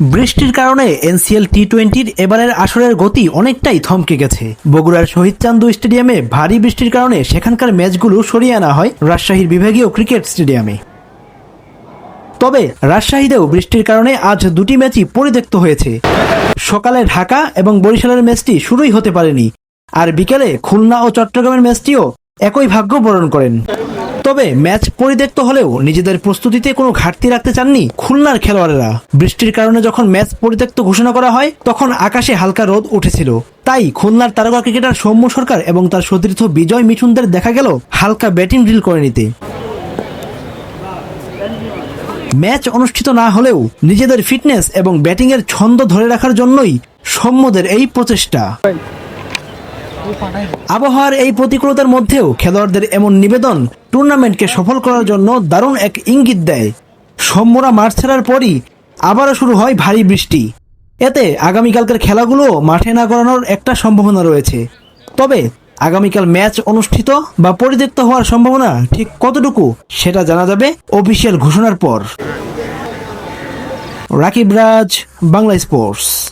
বৃষ্টির কারণে এনসিএল টি টোয়েন্টির এবারের আসরের গতি অনেকটাই থমকে গেছে। বগুড়ার শহীদ চান্দু স্টেডিয়ামে ভারী বৃষ্টির কারণে সেখানকার ম্যাচগুলো সরিয়ে আনা হয় রাজশাহীর বিভাগীয় ক্রিকেট স্টেডিয়ামে। তবে রাজশাহীতেও বৃষ্টির কারণে আজ দুটি ম্যাচই পরিত্যক্ত হয়েছে। সকালে ঢাকা এবং বরিশালের ম্যাচটি শুরুই হতে পারেনি। আর বিকেলে খুলনা ও চট্টগ্রামের ম্যাচটিও একই ভাগ্য বরণ করেন। তবে ম্যাচ পরিত্যক্ত হলেও নিজেদের প্রস্তুতিতে কোনো ঘাটতি রাখতে চাননি খুলনার খেলোয়াড়েরা। বৃষ্টির কারণে যখন ম্যাচ পরিত্যক্ত ঘোষণা করা হয়, তখন আকাশে হালকা রোদ উঠেছিল। তাই খুলনার তারকা ক্রিকেটার সৌম্য সরকার এবং তার সতীর্থ বিজয় মিঠুনদের দেখা গেল হালকা ব্যাটিং ড্রিল করে নিতে। ম্যাচ অনুষ্ঠিত না হলেও নিজেদের ফিটনেস এবং ব্যাটিংয়ের ছন্দ ধরে রাখার জন্যই সৌম্যদের এই প্রচেষ্টা। আবহাওয়ার এই প্রতিকূলতার মধ্যেও খেলোয়াড়দের এমন নিবেদন টুর্নামেন্টকে সফল করার জন্য দারুণ এক ইঙ্গিত দেয়। সৌম্যরা মাঠ ছাড়ার পরই আবারও শুরু হয় ভারী বৃষ্টি। এতে আগামীকালকের খেলাগুলো মাঠে না করানোর একটা সম্ভাবনা রয়েছে। তবে আগামীকাল ম্যাচ অনুষ্ঠিত বা পরিত্যক্ত হওয়ার সম্ভাবনা ঠিক কতটুকু সেটা জানা যাবে অফিসিয়াল ঘোষণার পর। রাকিব রাজ, বাংলা স্পোর্টস।